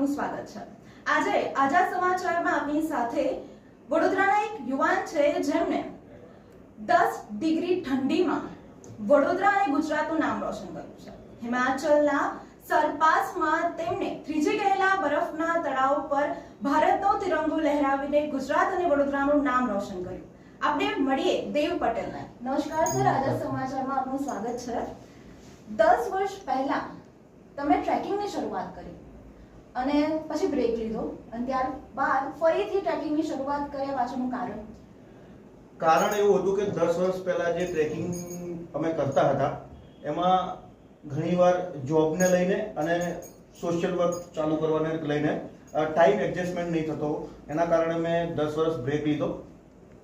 આપનું સ્વાગત છે. આજે આઝાદ સમાચારમાં આપની સાથે વડોદરાના એક યુવાન છે જેમને દસ ડિગ્રી ઠંડીમાં વડોદરા અને ગુજરાતનું નામ રોશન કર્યું છે. હિમાચલના સરપાસમાં તેમણે ત્રીજી ગયેલા બરફના તળાવ પર ભારતનો તિરંગો લહેરાવીને ગુજરાત અને વડોદરાનું નામ રોશન કર્યું. આપણે મળીએ દેવ પટેલને. નમસ્કાર સર, આઝાદ સમાચારમાં આપનું સ્વાગત છે. દસ વર્ષ પહેલા તમે ટ્રેકિંગની શરૂઆત કરી. અને પછી બ્રેક લીધો. અને ત્યારબાદ ફરીથી ટ્રેકિંગની શરૂઆત કર્યા પાછળનું કારણ. કારણ એવું હતું કે દસ વર્ષ પહેલા જે ટ્રેકિંગ અમે કરતા હતા, એમાં ઘણીવાર જોબને લઈને અને સોશિયલ વર્ક ચાલુ કરવાને લઈને ટાઈમ એડજસ્ટમેન્ટ નહીં થતો. એના કારણે મેં દસ વર્ષ બ્રેક લીધો.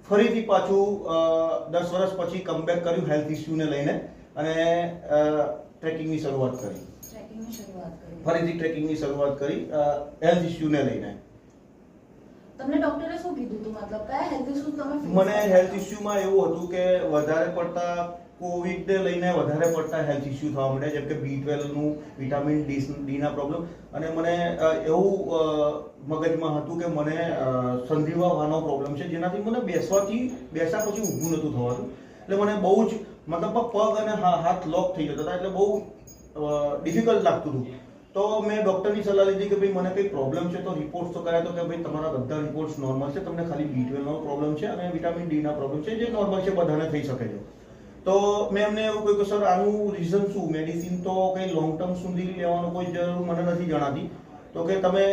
ફરીથી પાછું દસ વર્ષ પછી કમબેક કર્યું હેલ્થ ઇસ્યુને લઈને અને ટ્રેકિંગની શરૂઆત કરી. ટ્રેકિંગની શરૂઆત કરી. ફરીથી ટ્રેકિંગની શરૂઆત કરી હેલ્થ ઇશ્યુને લઈને. તમને ડોક્ટરે શું કીધું હતું મતલબ કયા હેલ્થ ઇશ્યુઝ તમે મને હેલ્થ ઇશ્યુમાં એવું હતું કે વધારે પડતા કોવિડને લઈને વધારે પડતા હેલ્થ ઇશ્યુ થવા માંડ્યા જેમ કે બી ટ્વેલ્વનું વિટામિન ડી ડીના પ્રોબ્લેમ અને મને એવું મગજમાં હતું કે મને સંધિવા સંધિવાવાનો પ્રોબ્લેમ છે જેનાથી મને બેસવાથી બેસા પછી ઊભું નહોતું થવાતું. એટલે મને બહુ જ મતલબ પગ અને હાથ લોક થઈ જતા હતા એટલે બહુ ડિફિકલ્ટ લાગતું હતું. તો મેં ડૉક્ટરની સલાહ લીધી કે ભાઈ મને કંઈ પ્રોબ્લેમ છે તો રિપોર્ટ્સ તો કર્યા તો કે ભાઈ તમારા બધા રિપોર્ટ્સ નોર્મલ છે, તમને ખાલી બી ટ્વેલ્વનો પ્રોબ્લેમ છે અને વિટામિન ડીના પ્રોબ્લેમ છે, જે નોર્મલ છે બધાને થઈ શકે છે. તો મેં એમને એવું કહ્યું કે, સર, આનું રીઝન શું? મેડિસિન તો કંઈ લોંગ ટર્મ સુધી લેવાનો કોઈ જરૂર મને નથી જણાતી. તો કે તમે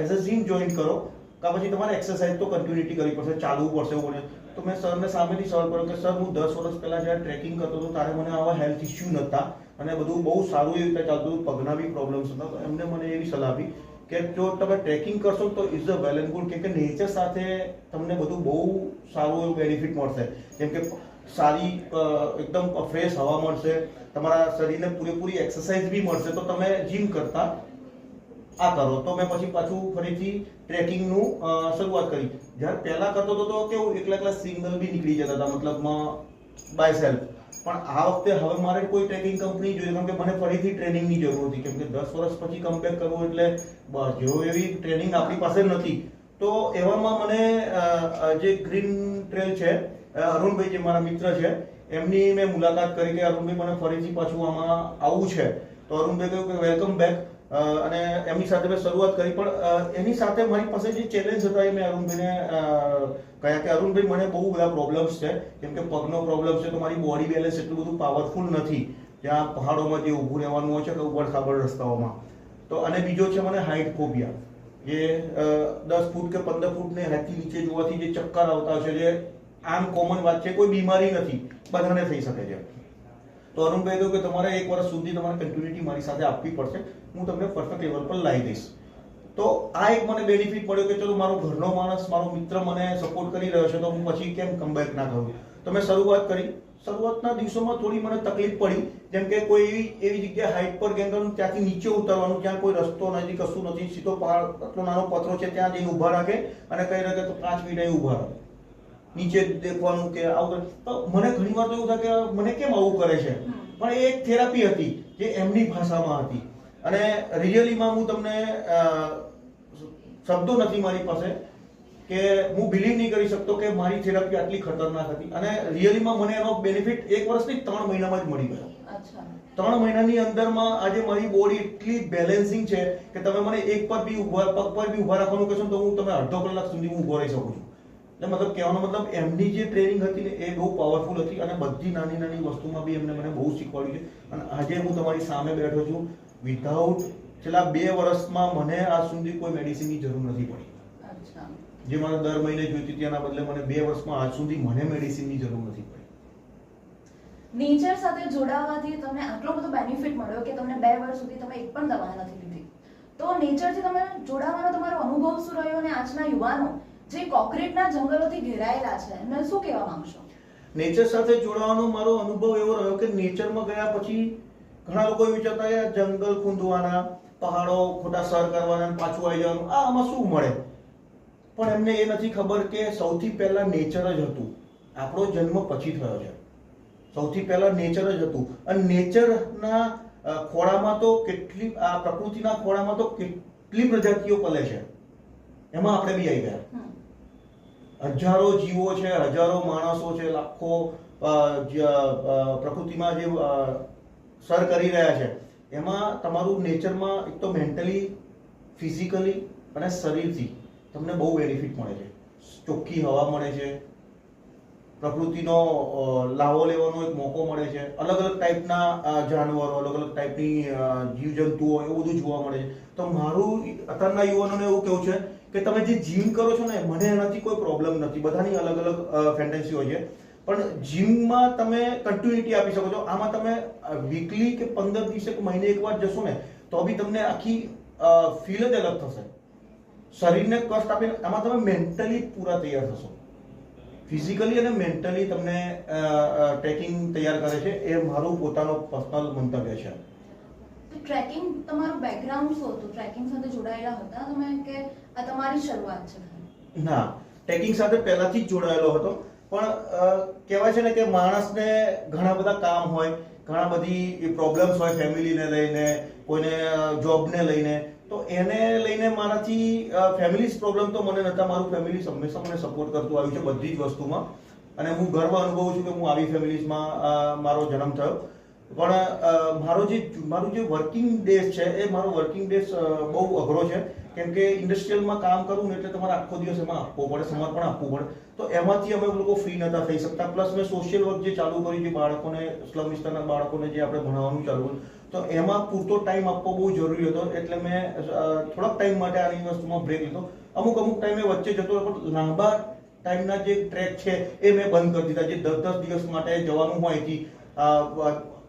એઝ અ જીમ જોઈન કરો, કાં પછી તમારે એક્સરસાઇઝ તો કન્ટિન્યુટી કરવી પડશે, ચાલવું પડશે એવું મને તો મેં સરને સામેથી સવાલ કર્યો કે, સર, હું દસ વર્ષ પહેલાં જ્યારે ટ્રેકિંગ કરતો હતો ત્યારે મને આવા હેલ્થ ઇસ્યુ નહોતા. અને બધું બહુ સારું એવી રીતે ચાલતું પગના બી પ્રોબ્લેમ્સ હતા. એમને મને એવી સલાહ આપી કે જો તમે ટ્રેકિંગ કરશો તો is a well and good કે નેચર સાથે તમને બધું બહુ સારું એવું બેનિફિટ મળશે. જેમ કે સારી એકદમ ફ્રેશ હવા મળશે, તમારા શરીરને પૂરેપૂરી એક્સરસાઇઝ બી મળશે. તો તમે જીમ કરતા આ કરો. તો મેં પછી પાછું ફરીથી ટ્રેકિંગનું શરૂઆત કરી. જ્યારે પહેલાં કરતો હતો તો કેવું, એકલા એકલા સિગ્નલ બી નીકળી જતા હતા. મતલબમાં બાય સેલ્ફ પણ આ વખતે હવે મારે કોઈ ટ્રેકિંગ કંપની જોઈએ, કેમ કે મને ફરીથી ટ્રેનિંગની જરૂર હતી. કેમ કે દસ વર્ષ પછી કમ્પેર કરવું એટલે જેવો એવી ટ્રેનિંગ આપણી પાસે નથી. તો એવામાં મને જે ગ્રીન ટ્રેલ છે અરુણભાઈ જે મારા મિત્ર છે, એમની મેં મુલાકાત કરી કે અરુણભાઈ મને ફરીથી પાછું આમાં આવવું છે. તો અરુણભાઈ કહ્યું કે વેલકમ બેક અને એમની સાથે મેં શરૂઆત કરી. પણ એની સાથે મારી પાસે જે ચેલેન્જ હતા એ મેં અરુણભાઈને અ, કહ્યા કે અરુણભાઈ મને બહુ બધા પ્રોબ્લેમ્સ છે. જેમ કે પગનો પ્રોબ્લેમ છે તો મારી બોડી બેલેન્સ એટલું બધું પાવરફુલ નથી. ત્યાં પહાડોમાં જે ઊભું રહેવાનું હોય છે કે ઉબડ ખાબડ રસ્તાઓમાં. તો અને બીજો છે મને હાઇટ ફોબિયા જે દસ ફૂટ કે પંદર ફૂટને હાથથી નીચે જોવાથી જે ચક્કર આવતા છે જે આમ કોમન વાત છે કોઈ બીમારી નથી. બધાને થઈ શકે છે. તો અરુણભાઈ કહ્યું કે તમારે એક વર્ષ સુધી તમારે કન્ટિન્યુટી મારી સાથે આપવી પડશે. હું તમને પરફેક્ટ લેવલ પર લાવી દઈશ. તો આ એક મને બેનિફિટ મળ્યો કે ચલો મારો ઘરનો માણસ, મારો મિત્ર મને સપોર્ટ કરી રહ્યો છે, તો હું પછી કેમ કમબેક ના કરું? તો મેં શરૂઆત કરી. શરૂઆતના દિવસોમાં થોડી મને તકલીફ પડી. જેમ કે કોઈ એવી એવી જગ્યાએ હાઈટ પર કરવાનું ત્યાંથી નીચે ઉતરવાનું ત્યાં કોઈ રસ્તો નથી, કશું નથી, સીધો પહાડ, આટલો નાનો પથરો છે, ત્યાં જઈને ઊભા રાખે અને કઈ રાખે તો પાંચ મિનિટ ઊભા રાખે નીચે દેખવાનું કે આવું. તો મને ઘણી વાર તો એવું થાય કે મને કેમ આવું કરે છે? પણ એ એક થેરાપી હતી જે એમની ભાષામાં હતી. અને રિયલીમાં હું તમને શબ્દો નથી મારી પાસે કે હું બિલીવ નહીં કરી શકતો કે મારી થેરાપી આટલી ખતરનાક હતી. અને રિયલીમાં મને એનો બેનિફિટ એક વર્ષની ત્રણ મહિનામાં જ મળી ગયો. ત્રણ મહિનાની અંદરમાં આજે મારી બોડી એટલી બેલેન્સિંગ છે કે તમે મને એક પર બી ઊભા પગ પર બી ઊભા રાખવાનું કહેશો તો હું તમે અડધો કલાક સુધી હું ઊભો રહી શકું છું. એટલે મતલબ કહેવાનો મતલબ એમની જે ટ્રેનિંગ હતી ને એ બહુ પાવરફુલ હતી અને બધી નાની નાની વસ્તુમાં બી એમને મને બહુ શીખવાડ્યું છે. અને આજે હું તમારી સામે બેઠો છું વિધાઉટ છેલ્લા બે વર્ષમાં મને આજ સુધી કોઈ મેડિસિનની જરૂર નથી પડી. જે મને દર મહિને જોઈતી હતી એના બદલે મને બે વર્ષમાં આજ સુધી મને મેડિસિનની જરૂર નથી પડી. નેચર સાથે જોડાવાથી તમને આટલો બધો બેનિફિટ મળ્યો કે તમને બે વર્ષ સુધી તમે એક પણ દવા નથી લીધી. તો નેચરથી તમે જોડાવાનો તમારો અનુભવ શું રહ્યો અને આજના યુવાનો જે કોક્રીટના જંગલોથી ઘેરાયેલા છે એમને શું કહેવા માંગશો? નેચર સાથે જોડાવાનો મારો અનુભવ એવો રહ્યો કે નેચરમાં ગયા પછી ઘણા લોકો વિચારતા જંગલ ખૂંદવાના પહાડો ખોટા સર કરવાના પાછું આવી જવાનું. આ આમાં શું મળે? પણ એમને એ નથી ખબર કે સૌથી પહેલા નેચર જ હતું. આપણો જન્મ પછી થયો છે. સૌથી પહેલા નેચર જ હતું. અને નેચરના ખોળામાં તો કેટલી આ પ્રકૃતિના ખોળામાં તો કેટલી પ્રજાતિઓ પલે છે. એમાં આપણે બી આવી ગયા. હજારો જીવો છે હજારો માણસો છે લાખો પ્રકૃતિમાં જે સર કરી રહ્યા છે. એમાં તમારું નેચરમાં એક તો મેન્ટલી, ફિઝિકલી અને શરીરથી તમને બહુ બેનિફિટ મળે છે. ચોખ્ખી હવા મળે છે. પ્રકૃતિનો લાવો લેવાનો એક મોકો મળે છે. અલગ અલગ ટાઈપના જાનવરો અલગ અલગ ટાઈપની જીવજંતુઓ એવું બધું જોવા મળે છે. તો મારું અત્યારના યુવાનોને એવું કેવું છે કે તમે જે જીમ કરો છો ને, મને એનાથી કોઈ પ્રોબ્લેમ નથી. બધાની અલગ અલગ ફેન્ટન્સી હોય છે. પણ જીમમાં તમે કન્ટિન્યુટી આપી શકો છો. આમાં તમે વીકલી કે પંદર દિવસે કે મહિને એકવાર જશો ને તો બી તમને આખી ફીલ જ અલગ થશે. શરીરને કષ્ટ આપીને આમાં તમે મેન્ટલી પૂરા તૈયાર થશો. ફિઝિકલી અને મેન્ટલી તમને ટ્રેકિંગ તૈયાર કરે છે. એ મારું પોતાનો પર્સનલ મંતવ્ય છે. ટ્રેકિંગ તમારું બેકગ્રાઉન્ડ શું હતું? ટ્રેકિંગ સાથે જોડાયેલા હતા તમે કે આ તમારી શરૂઆત છે? ના. ટ્રેકિંગ સાથે પહેલાથી જ જોડાયેલો હતો. પણ કહેવાય છે ને કે માણસને ઘણા બધા કામ હોય, ઘણા બધી પ્રોબ્લેમ્સ હોય ફેમિલીને લઈને, કોઈને જોબને લઈને, તો એને લઈને મારાથી ફેમિલીઝ પ્રોબ્લેમ તો મને નતા, મારું ફેમિલી હંમેશા મને સપોર્ટ કરતું આવ્યું છે બધી જ વસ્તુમાં. અને હું ગર્વ અનુભવું છું કે હું આવી ફેમિલીઝમાં મારો જન્મ થયો. પણ મારો જે, મારું જે વર્કિંગ ડેસ છે, એ મારો વર્કિંગ ડેસ બહુ અઘરો છે. કેમ કે ઇન્ડસ્ટ્રીયલમાં કામ કરવું એટલે તમારે આખો દિવસ એમાં આપવો પડે, સમર્પણ આપવું પડે. તો એમાંથી અમે લોકો ફ્રી નતા થઈ શકતા. પ્લસ મેં સોશિયલ વર્ક જે ચાલુ કર્યું છે બાળકોને સ્લમ વિસ્તારના બાળકોને જે આપણે ભણાવવાનું ચાલુ તો એમાં પૂરતો ટાઈમ આપવો બહુ જરૂરી હતો. એટલે મેં થોડાક ટાઈમ માટે આની વસ્તુમાં બ્રેક લીધો. અમુક અમુક ટાઈમે વચ્ચે જતો પણ લાંબા ટાઈમના જે ટ્રેક છે, એ મેં બંધ કરી દીધા. જે દસ દસ દિવસ માટે જવાનું હોય અહીંથી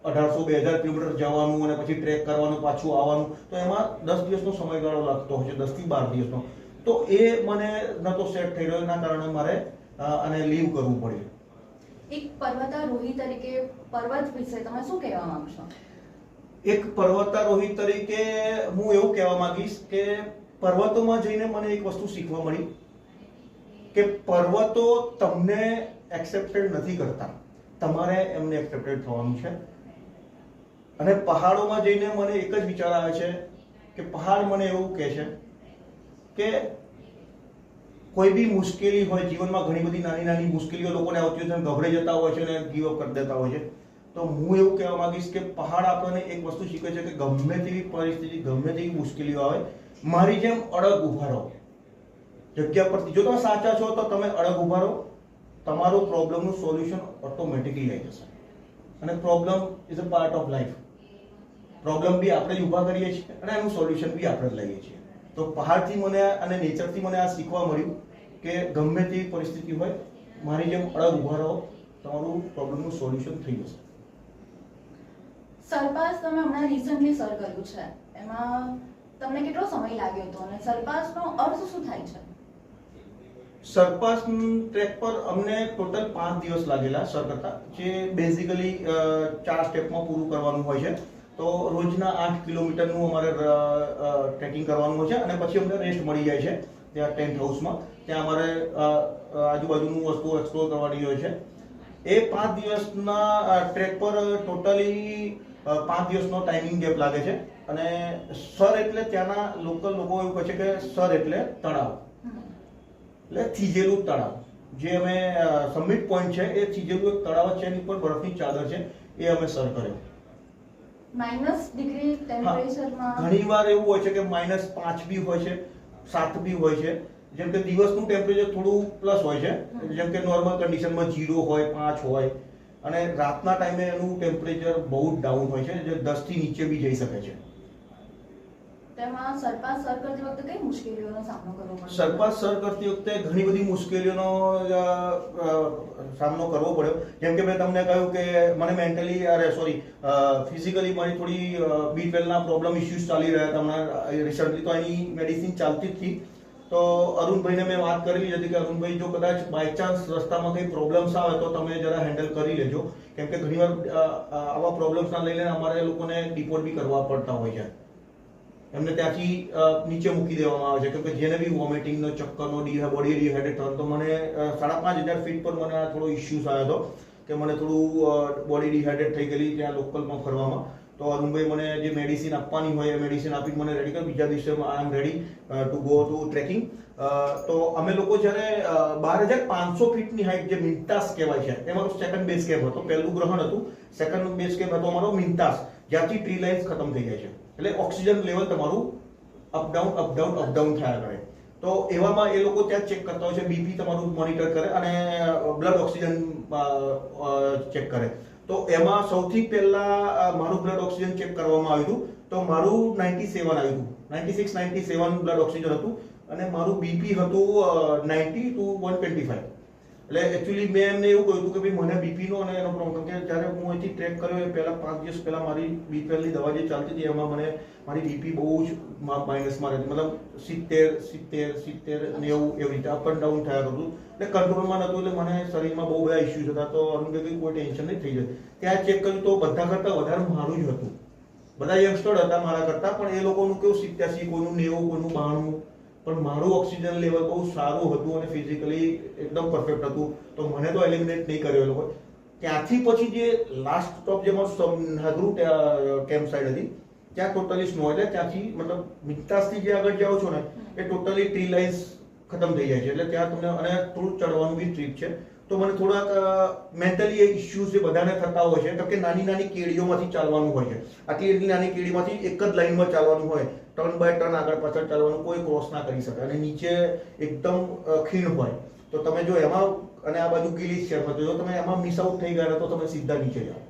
અઢારસો બે હજાર કિલોમીટર જવાનું અને પછી ટ્રેક કરવાનું પાછું આવવાનું. તો એમાં દસ દિવસનો સમયગાળો લાગતો હોય છે દસથી બાર દિવસનો. તો એ મને નતો સેટ થઈ રહ્યો એના કારણે મારે અને લીવ કરવું પડ્યું. એક પર્વતારોહી તરીકે પર્વત વિશે તમે શું કહેવા માંગશો એક પર્વતારોહી તરીકે હું એવું કહેવા માંગીશ કે પર્વતોમાં જઈને મને એક વસ્તુ શીખવા મળી કે પર્વતો તમને એક્સેપ્ટેડ નથી કરતા. તમારે એમને એક્સેપ્ટેડ થવાનું છે. અને પહાડોમાં જઈને મને એક જ વિચાર આવે છે કે પહાડ મને એવું કહે છે કે કોઈ બી મુશ્કેલી હોય, જીવનમાં ઘણી બધી નાની નાની મુશ્કેલીઓ લોકોને આવતી હોય છે, ગભરાઈ જતા હોય છે અને ગીવ અપ કરી દેતા હોય છે. તો હું એવું કહેવા માંગીશ કે પહાડ આપણને એક વસ્તુ શીખવે છે કે ગમે તેવી પરિસ્થિતિ, ગમે તેવી મુશ્કેલીઓ આવે, મારી જેમ અડગ ઊભા રહો. જગ્યા પરથી જો તમે સાચા છો, તો તમે અડગ ઊભા રહો. તમારો પ્રોબ્લેમનું સોલ્યુશન ઓટોમેટિકલી આવી જશે. અને problem is a part of life problem બી આપણે જ ઊભા કરીએ છીએ અને એનું સોલ્યુશન બી આપણે જ લઈએ છીએ. તો પહાડથી મને અને નેચરથી મને આ શીખવા મળ્યું કે ગમે તે પરિસ્થિતિ હોય મારી જેમ અડગ ઊભા રહો તમારું પ્રોબ્લેમનું સોલ્યુશન થઈ જશે. સરપાસ તમે હમણાં રિસન્ટલી સર કર્યું છે. એમાં તમને કેટલો સમય લાગ્યો હતો અને સરપાસનો અર્થ શું થાય છે? સરપાસ ટ્રેક પર અમને ટોટલ પાંચ દિવસ લાગેલા સર કરતા જે બેઝિકલી ચાર સ્ટેપમાં પૂરું કરવાનું હોય છે. તો રોજના આઠ કિલોમીટરનું અમારે ટ્રેકિંગ કરવાનું છે અને પછી અમને રેસ્ટ મળી જાય છે ત્યાં ટેન્ટ હાઉસમાં ત્યાં અમારે આજુબાજુનું વસ્તુઓ એક્સપ્લોર કરવાની હોય છે. એ પાંચ દિવસના ટ્રેક પર ટોટલી પાંચ દિવસનો ટાઈમિંગ ગેપ લાગે છે. અને સર એટલે ત્યાંના લોકલ લોકો એવું કહે છે કે સર એટલે તળાવ. એટલે થીજેલું તળાવ. જે અમે સમિટ પોઈન્ટ છે, એ થીજેલું એક તળાવ છે, એની ઉપર બરફની ચાદર છે, એ અમે સર કર્યો. માઇનસ ડિગ્રી ટેમ્પરેચરમાં ઘણી વાર એવું હોય છે કે માઇનસ પાંચ બી હોય છે સાત બી હોય છે. જેમ કે દિવસનું ટેમ્પરેચર થોડું પ્લસ હોય છે. જેમ કે નોર્મલ કન્ડિશનમાં જીરો હોય પાંચ હોય. અને રાતના ટાઈમે એનું ટેમ્પરેચર બહુ જ ડાઉન હોય છે જે દસથી નીચે બી જઈ શકે છે. તેમાં સર કરતી વખતે સરપાસ સર કરતી વખતે ઘણી બધી મુશ્કેલીઓનો સામનો કરવો પડ્યો. જેમ કે મેં તમને કહ્યું કે મને મેન્ટલી અરે સોરી ફિઝિકલી મારી થોડી બી ટ્વેલ્વના પ્રોબ્લેમ ઇશ્યુઝ ચાલી રહ્યા હતા હમણાં રિસન્ટલી તો એની મેડિસિન ચાલતી જ હતી. તો અરુણભાઈને મેં વાત કરેલી હતી કે અરુણભાઈ, જો કદાચ બાય ચાન્સ રસ્તામાં કંઈ પ્રોબ્લેમ્સ આવે તો તમે જરા હેન્ડલ કરી લેજો. કેમ કે ઘણીવાર આવા પ્રોબ્લેમ્સના લઈને અમારે લોકોને ડિપોર્ટ બી કરવા પડતા હોય છે. એમને ત્યાંથી નીચે મૂકી દેવામાં આવે છે. કેમ કે જેને બી વોમિટિંગનો ચક્કરનો ડી બોડી ડિહાઇડ્રેટ તો મને સાડા પાંચ હજાર ફીટ પર મને થોડો ઇસ્યુઝ આવ્યો હતો કે મને થોડું બોડી ડિહાઇડ્રેટ થઈ ગયેલી ત્યાં લોકલમાં ફરવામાં. તો અરુણભાઈ મને જે મેડિસિન આપવાની હોય એ મેડિસિન આપી મને રેડી કર, બીજા દિવસે I am ready to go to trekking તો અમે લોકો જ્યારે બાર હજાર પાંચસો ફીટની હાઈટ જે મિન્ટાસ કહેવાય છે એ મારો સેકન્ડ બેઝ કેમ્પ હતો, પહેલું ગ્રહણ હતું. સેકન્ડ બેઝ કેમ્પ હતો અમારો મિન્ટાસ, જ્યાંથી ટ્રી લાઇન્સ ખતમ થઈ જાય છે. એટલે ઓક્સિજન લેવલ તમારું up down up down up down થયા કરે. તો એવામાં એ લોકો ત્યાં ચેક કરતા હોય છે બીપી તમારું મોનિટર કરે અને બ્લડ ઓક્સિજન ચેક કરે. તો એમાં સૌથી પહેલા મારું બ્લડ ઓક્સિજન ચેક કરવામાં આવ્યું હતું. તો મારું નાઇન્ટી સેવન આવ્યું હતું. Ninety six ninety seven blood oxygen હતું. અને મારું બીપી હતું ninety two one twenty five એટલે એકચ્યુઅલી મેં એમને એવું કહ્યું હતું કે ભાઈ મને બીપીનો અને એનો પ્રોબ્લેમ કે જ્યારે હું અહીંથી ટ્રેક કર્યો એ પહેલાં પાંચ દિવસ પહેલાં મારી બીપીએલની દવા જે ચાલતી હતી, એમાં મને મારી બીપી બહુ જ માઇનસમાં રહેતી મતલબ સિત્તેર સિત્તેર સિત્તેર નેવું એવી રીતે અપ એન્ડ ડાઉન થયા કરતું એટલે કંટ્રોલમાં નહોતું એટલે મને શરીરમાં બહુ બધા ઇસ્યુઝ હતા. તો અરુણભાઈ કોઈ ટેન્શન નહીં થઈ જાય. ત્યાં ચેક કર્યું તો બધા કરતાં વધારે મારું જ હતું. બધા યંગસ્ટર હતા મારા કરતાં, પણ એ લોકોનું કેવું સિત્યાસી કોઈનું નેવું કોઈનું બાણું પણ મારું ઓક્સિજન લેવલ બહુ સારું હતું અને ફિઝિકલી એકદમ પરફેક્ટ હતું. તો મને તો એલિમિનેટ નહીં કર્યો એ લોકો. ત્યાંથી પછી જે લાસ્ટ સ્ટોપ જે મારું નાગરુ કેમ્પ સાઈડ હતી, ત્યાં ટોટલી સ્નો એટલે ત્યાંથી મતલબ મિત્તાસથી જે આગળ જાઓ છો ને, એ ટોટલી ટ્રી લાઇન્સ ખતમ થઈ જાય છે. એટલે ત્યાં તમને, અને થોડું ચડવાનું બી ટ્રીપ છે. તો મને થોડાક મેન્ટલી એ ઇશ્યુઝ એ બધાને થતા હોય છે કે નાની નાની કેડીઓમાંથી ચાલવાનું હોય છે. આટલી એટલી નાની કેડીમાંથી એક જ લાઈનમાં ચાલવાનું હોય. ટર્ન બાય ટર્ન આગળ પાછળ ચાલવાનું કોઈ ક્રોસ ના કરી શકે. અને નીચે એકદમ ખીણ હોય. તો તમે જો એમાં અને આ બાજુ ગીલી છે તો જો તમે એમાં મિસ આઉટ થઈ ગયા તો તમે સીધા નીચે જાઓ.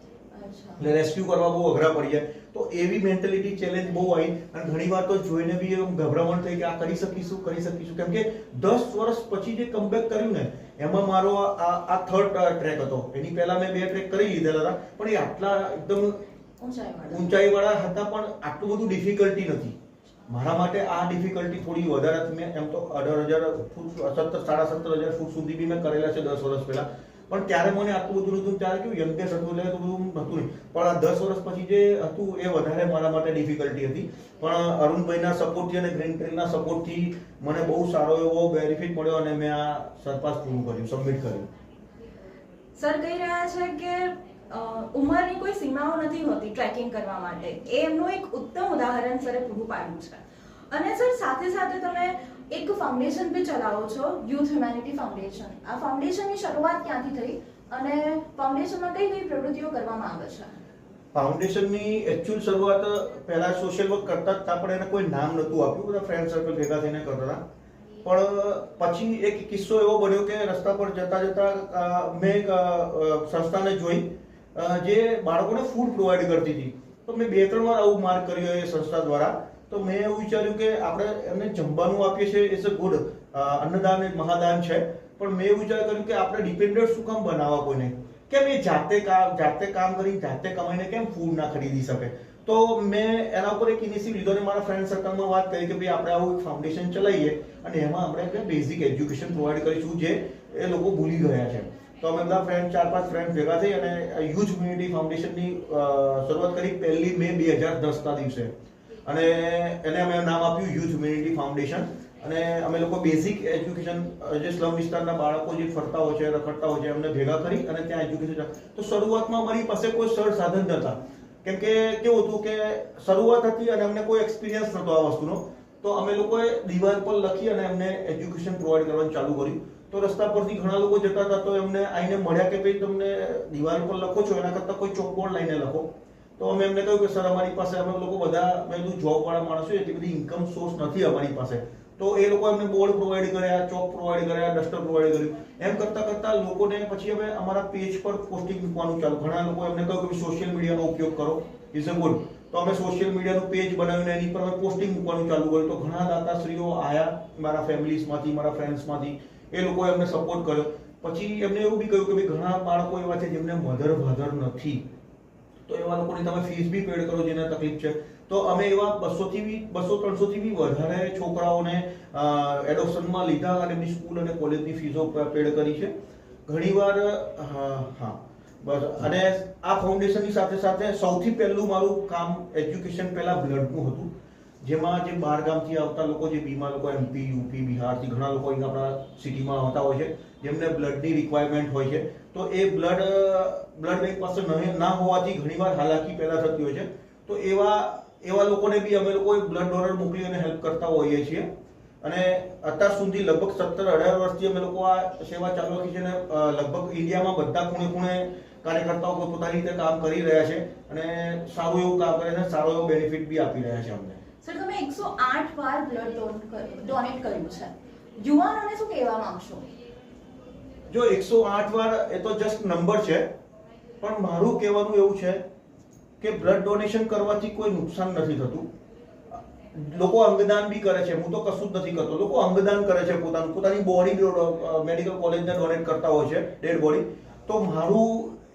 એટલે રેસ્ક્યુ કરવા બહુ અઘરા પડી જાય. તો એવી મેન્ટેલિટી ચેલેન્જ બહુ આવી. અને ઘણી વાર તો જોઈને બી એમ ગભરામણ થઈ કે આ કરી શકીશું કરી શકીશું. કેમ કે દસ વર્ષ પછી જે કમબેક કર્યું ને એમાં મારો આ આ થર્ડ ટ્રેક હતો. એની પહેલા મેં બે ટ્રેક કરી લીધેલા હતા. પણ એ આટલા એકદમ ઊંચાઈ વાળા. હતા પણ આટલું બધું ડિફિકલ્ટી નથી. મારા માટે આ ડિફિકલ્ટી થોડી વધારે હતી. મેં એમ તો અઢાર હજાર ફૂટ સત્તર, સાડા સત્તર હજાર ફૂટ સુધી બી મેં કરેલા છે દસ વર્ષ પહેલા. પણ ત્યારે મને આટલું બધું નતું ત્યારે કેવું યંગેસ્ટ હતું એટલે બધું નતું નહીં. પણ આ દસ વર્ષ પછી જે હતું એ વધારે મારા માટે ડિફિકલ્ટી હતી. પણ અરુણભાઈના સપોર્ટથી અને ગ્રીન ટ્રેનના સપોર્ટથી મને બહુ સારો એવો બેનિફિટ મળ્યો અને મેં આ સરપાસ પૂરું કર્યું સબમિટ કર્યું. સર કહી રહ્યા છે કે ઉંમરની કોઈ સીમાઓ નથી હોતી ટ્રેકિંગ કરવા માટે. એ એમનું એક ઉત્તમ ઉદાહરણ સરે પૂરું પાડ્યું છે. અને સર, સાથે સાથે તમે એક ફાઉન્ડેશન બી ચલાવો છો યુથ હ્યુમેનિટી ફાઉન્ડેશન આ ફાઉન્ડેશનની શરૂઆત ક્યાંથી થઈ અને ફાઉન્ડેશનમાં કઈ કઈ પ્રવૃત્તિઓ કરવામાં આવે છે? ફાઉન્ડેશનની એકચ્યુઅલ શરૂઆત પહેલા સોશિયલ વર્ક કરતા હતા, પણ એને કોઈ નામ નહોતું આપ્યું. બધા ફ્રેન્ડ સર્કલ ભેગા થઈને કરતા પણ પછી એક કિસ્સો એવો બન્યો કે રસ્તા પર જતા જતા મેં સંસ્થાને જોઈ જે બાળકોને ફૂડ પ્રોવાઈડ કરતી હતી. તો મેં બે ત્રણ વાર આવું માર્ક કર્યો એ સંસ્થા દ્વારા. તો મેં એવું વિચાર્યું કે આપણે એમને જમવાનું આપીએ છીએ ઇટ્સ અ ગુડ અન્નદાન એ મહાદાન છે. પણ મેં વિચાર કર્યું કે આપણે ડિપેન્ડન્ટ શું કામ બનાવવા કોઈને? કેમ એ જાતે કામ જાતે કામ કરી, જાતે કમાઈને કેમ ફૂડ ના ખરીદી શકે? તો મેં એના ઉપર એક ઇનિશિયેટિવ લીધો અને મારા ફ્રેન્ડ સર્કલમાં વાત કરી કે ભાઈ આપણે આવું ફાઉન્ડેશન ચલાવીએ. અને એમાં આપણે બેઝિક એજ્યુકેશન પ્રોવાઈડ કરીશું જે એ લોકો ભૂલી ગયા છે. તો અમે બધા ફ્રેન્ડ ચાર પાંચ ફ્રેન્ડ ભેગા થઈ અને યુથ યુનિટી ફાઉન્ડેશનની શરૂઆત કરી પહેલી મે બે હજાર દસના દિવસે. અને એને અમે નામ આપ્યું યુથ હ્યુમેનિટી ફાઉન્ડેશન અને અમે લોકો બેઝિક એજ્યુકેશન જે સ્લમ વિસ્તારના બાળકો જે ફરતા હોય છે, રખડતા હોય છે, એમને ભેગા કરી અને ત્યાં એજ્યુકેશન તો શરૂઆતમાં અમારી પાસે કોઈ સરળ સાધન નતા. કેમ કે કેવું હતું કે શરૂઆત હતી અને અમને કોઈ એક્સપિરિયન્સ નહોતો આ વસ્તુનો. તો અમે લોકોએ દિવાલ પર લખી અને એમને એજ્યુકેશન પ્રોવાઈડ કરવાનું ચાલુ કર્યું. તો રસ્તા પરથી ઘણા લોકો જતા હતા તો એમને આઈને મળ્યા કે ભાઈ તમને દિવાલ પર લખો છો, એના કરતાં કોઈ ચોકબોર્ડ લઈને લખો. તો અમે એમને કહ્યું કે, સર, અમારી પાસે અમે લોકો બધા, મેં કીધું જોબ વાળા માણસો એટલી બધી ઇન્કમ સોર્સ નથી અમારી પાસે. તો એ લોકો એમને બોર્ડ પ્રોવાઈડ કર્યા, ચોક પ્રોવાઈડ કર્યા ડસ્ટર પ્રોવાઈડ કર્યું. એમ કરતા કરતા લોકોને પછી અમે અમારા પેજ પર પોસ્ટિંગ મૂકવાનું ચાલુ. ઘણા લોકો એમને કહ્યું કે સોશિયલ મીડિયાનો ઉપયોગ કરો. ઇઝ અ ગુડ તો અમે સોશિયલ મીડિયાનું પેજ બનાવીને એની પર અમે પોસ્ટિંગ મૂકવાનું ચાલુ કર્યું. તો ઘણા દાતાશ્રીઓ આયા મારા ફેમિલીઝમાંથી મારા ફ્રેન્ડ્સમાંથી એ લોકોએ અમને સપોર્ટ કર્યો. પછી એમને એવું બી કહ્યું કે ભાઈ, ઘણા બાળકો એવા છે જેમને મધર ફાધર નથી. તો એવા લોકોની તમે ફીસ બી પેડ કરો જેને તકલીફ છે. તો અમે એવા બસોથી બી, બસો ત્રણસોથી બી વધારે છોકરાઓને એડોપ્શનમાં લીધા અને એમની સ્કૂલ અને કોલેજની ફીઝો પેડ કરી છે. ઘણીવાર, હા બસ. અને આ ફાઉન્ડેશનની સાથે સાથે સૌથી પહેલું મારું કામ એજ્યુકેશન પહેલા બ્લડનું હતું. જેમાં જે બહાર ગામથી આવતા લોકો જે બીમાર લોકો એમપી યુપી બિહારથી ઘણા લોકો અહીંયા આપણા સિટીમાં આવતા હોય છે, જેમને બ્લડની રિક્વાયરમેન્ટ હોય છે. તો એ બ્લડ બ્લડ બેંક પાસે ના હોવાથી ઘણીવાર હાલાકી પેદા થતી હોય છે. તો એવા એવા લોકોને બી અમે લોકો બ્લડ ડોનર મોકલી અને હેલ્પ કરતા હોઈએ છીએ. અને અત્યાર સુધી લગભગ સત્તર અઢાર વર્ષથી અમે લોકો આ સેવા ચાલુ રાખી છે અને લગભગ ઇન્ડિયામાં બધા ખૂણે ખૂણે કાર્યકર્તાઓ પોતાની રીતે કામ કરી રહ્યા છે અને સારું એવું કામ કરે છે સારો એવો બેનિફિટ બી આપી રહ્યા છે અમને. સર તમે એકસો આઠ વાર બ્લડ ડોનેટ કર્યું છે. યુવાનોને શું કહેવા માંગશો? જો એકસો આઠ વાર એ તો જસ્ટ નંબર છે, પણ મારું કહેવાનું એવું છે કે બ્લડ ડોનેશન કરવાથી કોઈ નુકસાન નથી થતું. લોકો અંગદાન બી કરે છે, હું તો કશું જ નથી કરતો. લોકો અંગદાન કરે છે પોતાનું. પોતાની બોડી મેડિકલ કોલેજને ડોનેટ કરતા હોય છે ડેડ બોડી તો મારું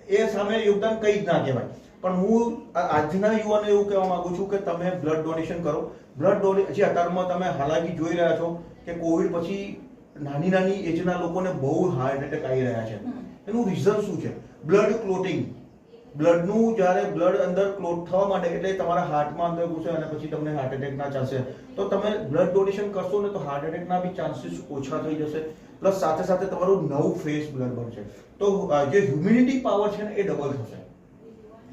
એ સામે યોગદાન કંઈ જ ના કહેવાય. પણ હું આજના યુવાને એવું કહેવા માંગુ છું કે તમે બ્લડ ડોનેશન કરો. બ્લડ ડોને જે અત્યારમાં તમે હાલાકી જોઈ રહ્યા છો કે કોવિડ પછી નાની નાની એજના લોકોને બહુ હાર્ટ એટેક આવી રહ્યા છે. એનું રીઝન શું છે? બ્લડ ક્લોટિંગ બ્લડનું જ્યારે બ્લડ અંદર ક્લોટ થવા માટે એટલે તમારા હાર્ટમાં અંદર ઘૂસે અને પછી તમને હાર્ટ એટેકના ચાન્સીસ તો તમે બ્લડ ડોનેશન કરશો ને તો હાર્ટ એટેકના બી ચાન્સીસ ઓછા થઈ જશે. પ્લસ સાથે સાથે તમારું નવું ફેસ બ્લડ બનશે. તો જે હ્યુમિનિટી પાવર છે ને એ ડબલ થશે.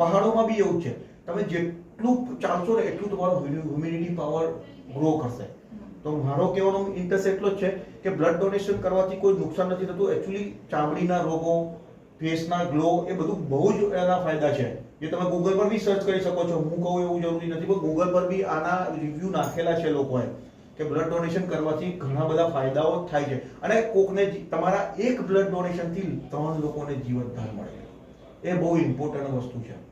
પહાડોમાં બી એવું છે. તમે જેટલું ચાલશો ને એટલું તમારો હ્યુમિનિટી પાવર ગ્રો કરશે. તો મારો કહેવાનો ઇન્ટરેસ્ટ એટલો જ છે કે બ્લડ ડોનેશન કરવાથી કોઈ નુકસાન નથી થતું. એકચ્યુઅલી ચામડીના રોગો, ફેસના ગ્લો એ બધું બહુ જ એના ફાયદા છે. જે તમે ગૂગલ પર બી સર્ચ કરી શકો છો. હું કહું એવું જરૂરી નથી, પણ ગૂગલ પર બી આના રિવ્યુ નાખેલા છે લોકોએ કે બ્લડ ડોનેશન કરવાથી ઘણા બધા ફાયદાઓ થાય છે. અને કોકને તમારા એક બ્લડ ડોનેશનથી ત્રણ લોકોને જીવનદાન મળે. એ બહુ ઇમ્પોર્ટન્ટ વસ્તુ છે.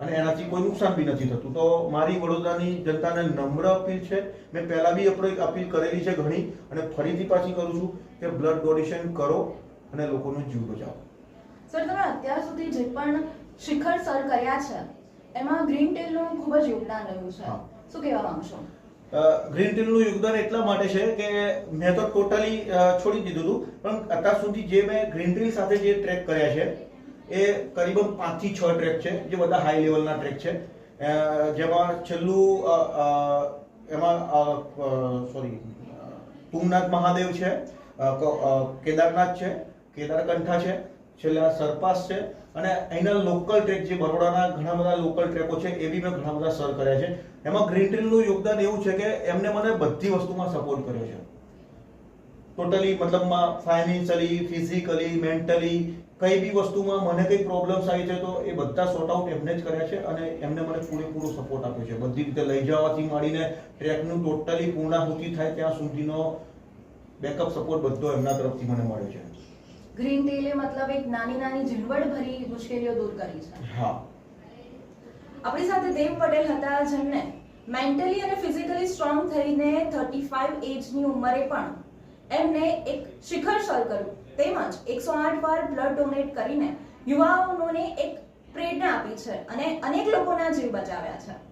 અને એનાથી કોઈ નુકસાન બી નથી થતું. તો મારી વડોદરાની જનતાને નમ્ર અપીલ છે. મેં પહેલાં બી આપણે અપીલ કરેલી છે ઘણી અને ફરીથી પાછી કરું છું કે બ્લડ ડોનેશન કરો અને લોકોનો જીવ બચાવો. સર તમે અત્યાર સુધી જે પણ શિખર સર કર્યા છે એમાં ગ્રીન ટેલનું ખૂબ જ યોગદાન રહ્યું છે. શું કહેવા માંગશો? ગ્રીન ટીલનું યોગદાન એટલા માટે છે કે મેં તો ટોટલી છોડી દીધું હતું. પણ અત્યાર સુધી જે મેં ગ્રીન ટી સાથે જે ટ્રેક કર્યા છે એ કરીબન પાંચથી છ ટ્રેક છે, જે બધા હાઈ લેવલના ટ્રેક છે. જેમાં છેલ્લું એમાં સોરી તુંગનાથ મહાદેવ છે કેદારનાથ છે, કેદારકંઠા છે, છેલ્લા સરપાસ છે, અને અહીંના લોકલ ટ્રેક જે બરોડાના ઘણા બધા લોકલ ટ્રેકો છે, એ બી મેં ઘણા બધા સર કર્યા છે. એમાં ગ્રીન ટીલનું યોગદાન એવું છે કે એમને મને બધી વસ્તુમાં સપોર્ટ કર્યો છે. ટોટલી મતલબમાં ફાઇનાન્શિયલી ફિઝિકલી મેન્ટલી કઈ બી વસ્તુમાં મને કઈ પ્રોબ્લેમ્સ આવી છે તો એ બધા સોર્ટ આઉટ એમને જ કર્યા છે અને એમને મને પૂરેપૂરો સપોર્ટ આપ્યો છે. બધી રીતે લઈ જવાથી માંડીને ટ્રેકનું ટોટલી પૂર્ણાહુતિ થાય ત્યાં સુધીનો બેકઅપ સપોર્ટ બધો એમના તરફથી મને મળ્યો છે. ગ્રીન ટીલે મતલબ એક નાની નાની ઝીણવટ ભરી મુશ્કેલીઓ દૂર કરી છે. હા. આપણી સાથે દેવ પટેલ હતા જેમને મેન્ટલી અને ફિઝિકલી સ્ટ્રોંગ થઈને થર્ટી ફાઈવ એજની ઉંમરે પણ એમને એક શિખર સર કર્યું. તેમજ એકસો આઠ વાર બ્લડ ડોનેટ કરીને યુવાઓને એક પ્રેરણા આપી છે અને અનેક લોકોના જીવ બચાવ્યા છે.